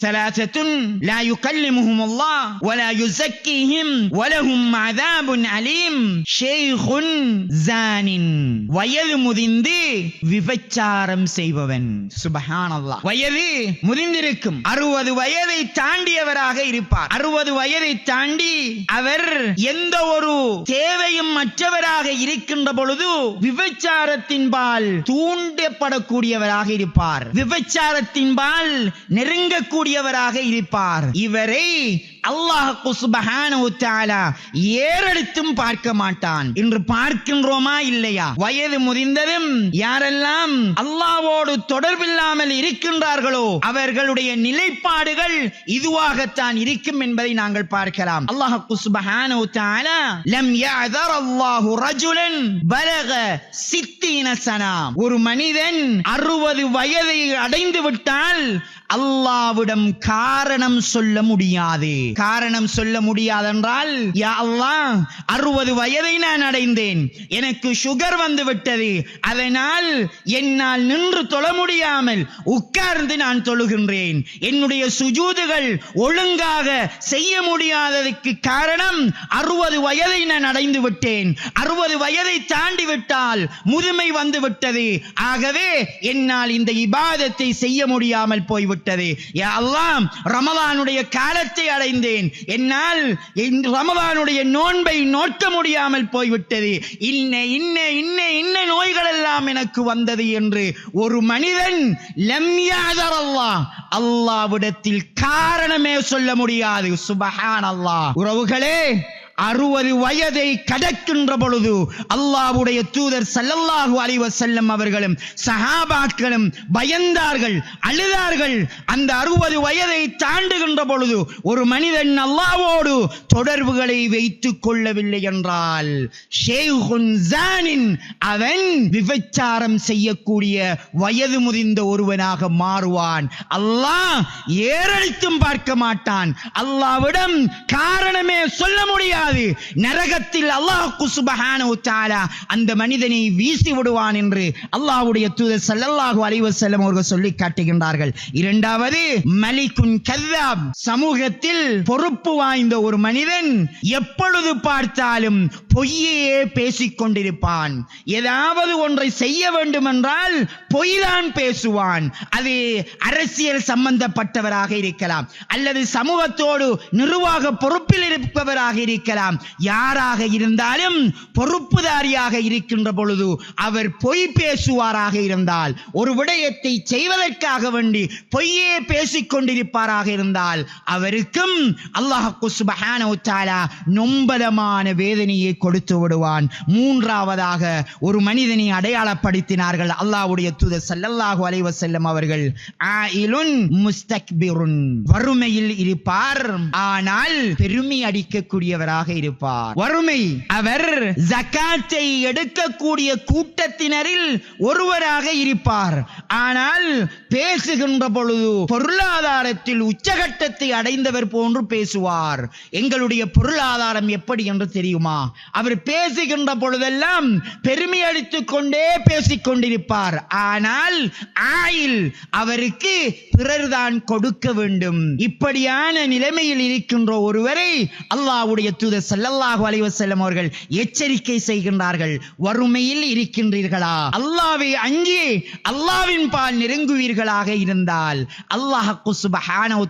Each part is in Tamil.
ثلاثة لا يكلمهم الله ولا يزكيهم ولهم عذاب أليم شيخ زان வயது முதிந்து விபச்சாரம் செய்பவன் சுபஹானல்லாஹ் வயது முதிந்திருக்கும் அறுபது வயதை தாண்டியவராக இருப்பார் அறுபது வயதை தாண்டி அவர் எந்த ஒரு தேவையும் மற்றவராக இருக்கின்ற பொழுது விபச்சாரத்தின்பால் தூண்டப்படக்கூடியவராக இருப்பார் விபச்சாரத்தின்பால் கூடியவராக இருப்பார். இவரை அல்லாஹ் சுபஹானஹு தஆலா ஏறெடுத்தும் பார்க்க மாட்டான் இன்று பார்க்கின்றோமா இல்லையா வயது முதிர்ந்ததும் யாரெல்லாம் அல்லாஹ்வோடு தொடர்பில்லாமல் இருக்கின்றார்களோ அவர்களுடைய நிலைப்பாடுகள் இதுவாகத்தான் இருக்கும் என்பதை நாங்கள் பார்க்கலாம் அல்லாஹ் சுபஹானஹு தஆலா லம் يعذر الله رجلا بلغ 60 சனா ஒரு மனிதன் அறுபது வயதை அடைந்து விட்டால் அல்லாவிடம் காரணம் சொல்ல முடியாது காரணம் சொல்ல முடியாதென்றால் யா அல்லாஹ் அறுபது வயதை நான் அடைந்தேன். எனக்கு சுகர் வந்து விட்டது. அதனால் என்னால் நின்று தொழ முடியாமல் உட்கார்ந்து நான் தொழுகின்றேன். என்னுடைய சுஜூதுகள் ஒழுங்காக செய்ய முடியாததுக்கு காரணம் அறுபது வயதை நான் அடைந்து விட்டேன். அறுபது வயதை தாண்டி விட்டால் முதுமை வந்து விட்டது. ஆகவே என்னால் இந்த இபாதத்தை செய்ய முடியாமல் போய்விட்டது. யா ரமலானுடைய காலத்தை அடைந்து இருந்தேன் என்னால் இந்த நோன்பை நோக்க முடியாமல் போய்விட்டது. இன்ன இன்ன இன்ன இன்ன நோய்கள் எல்லாம் எனக்கு வந்தது என்று ஒரு மனிதன் லம்யாதர் அல்லாஹ் அல்லாவிடத்தில் காரணமே சொல்ல முடியாது. சுபஹான் அல்லாஹ் உறவுகளே அறுபது வயதை கடக்கின்ற பொழுது அல்லாஹ்வுடைய தூதர் சல்லல்லாஹு அலைஹி வஸல்லம் அவர்களும் சஹாபாக்களும் பயந்தார்கள் அழுதார்கள். அந்த அறுபது வயதை தாண்டுகின்ற பொழுது ஒரு மனிதன் அல்லாவோடு தொடர்புகளை வைத்துக் கொள்ளவில்லை என்றால் ஜானின் அவன் விபச்சாரம் செய்யக்கூடிய வயது முதிர்ந்த ஒருவனாக மாறுவான். அல்லாஹ் ஏறழித்தும் பார்க்க மாட்டான். அல்லாவிடம் காரணமே சொல்ல முடியாது. அதாவது நரகத்தில் அல்லாஹு சுபஹான உத்தாலா அந்த மனிதனை வீசி விடுவான் என்று அல்லாஹுடைய தூதர் சல்லல்லாஹு அலைவசல்லம் அவர்கள் சொல்லி காட்டுகின்றார்கள். இரண்டாவது மலிக்குன் கல்லாப் சமூகத்தில் பொறுப்பு வாய்ந்த ஒரு மனிதன் எப்பொழுது பார்த்தாலும் பொய்யையே பேசிக் கொண்டிருப்பான் ஏதாவது ஒன்றை செய்ய வேண்டும் என்றால் பொய்தான் பேசுவான். அது அரசியல் சம்பந்தப்பட்டவராக இருக்கலாம். அல்லது சமூகத்தோடு நிர்வாக பொறுப்பில் இருப்பவராக இருக்கலாம். யாராக இருந்தாலும் பொறுப்புதாரியாக இருக்கின்ற பொழுது அவர் பொய் பேசுவாராக இருந்தால் ஒரு விடயத்தை செய்வதற்காக வேண்டி பொய்யே பேசிக் கொண்டிருப்பாராக இருந்தால் அவருக்கும் அல்லாஹ் நொம்பலமான வேதனையை கொடுத்து விடுவான். மூன்றாவதாக ஒரு மனிதனை அடையாளப்படுத்தினார்கள். அல்லாவுடைய தூத ஸல்லல்லாஹு அலைவ செல்லும் அவர்கள் வறுமையில் இருப்பார் ஆனால் பெருமை அடிக்கக்கூடியவராக இருப்பார். வறுமை அவர் ஜக்காத்தை எடுக்கக்கூடிய கூட்டத்தினரில் ஒருவராக இருப்பார். ஆனால் பேசுகின்ற பொழுது பொருளாதாரத்தில் உச்சகட்டத்தை அடைந்தவர் போன்று பேசுவார். எங்களுடைய பொருளாதாரம் எப்படி என்று தெரியுமா? அவர் பேசுகின்ற பொழுதெல்லாம் பெருமை அடித்துக் கொண்டே பேசிக் கொண்டிருப்பார் ஆனால் ஆயில் அவருக்கு பிறர்தான் கொடுக்க வேண்டும். இப்படியான நிலைமையில் இருக்கின்ற ஒருவரை அல்லாஹ்வுடைய தூதர் செல்லல்லாஹு அலைவசல்லம் அவர்கள் எச்சரிக்கை செய்கின்றார்கள். வறுமையில் இருக்கின்றீர்களா? அல்லாவை அங்கே அல்லாஹ்வின் பால் நெருங்குவீர்களாக இருந்தால் அல்லாஹ் சுப்ஹானஹு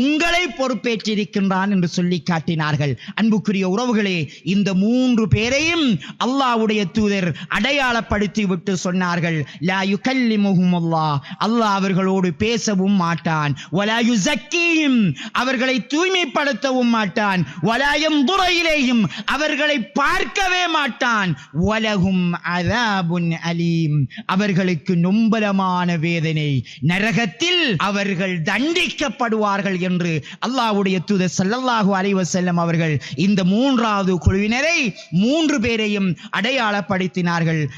உங்களை பொறுப்பேற்றிருக்கின்றான் என்று சொல்லி காட்டினார்கள். அன்புக்குரிய உறவுகளே இந்த மூன்று பேரையும் அல்லாவுடைய தூதர் அடையாளப்படுத்தி விட்டு சொன்னார்கள். லா யுகல்லிமுஹும் அல்லாஹ் அல்லாஹ் அவர்களோடு பேசவும் மாட்டான். வலா யுஸக்கீஹிம் அவர்களை தூய்மைப்படுத்தவும் மாட்டான். வலா யன்துர அவர்களை பார்க்கவே மாட்டான். உலகும் அதாபுன் அலீம். அவர்களுக்கு நொம்பலமான வேதனை. நரகத்தில் அவர்கள் தண்டிக்கப்படுவார்கள் என்று அல்லாவுடைய தூதர் ஸல்லல்லாஹு அலைவசல்லம் அவர்கள் இந்த மூன்றாவது குழுவினர் மூன்று பேரையும் அடையாளப்படுத்தினார்கள்.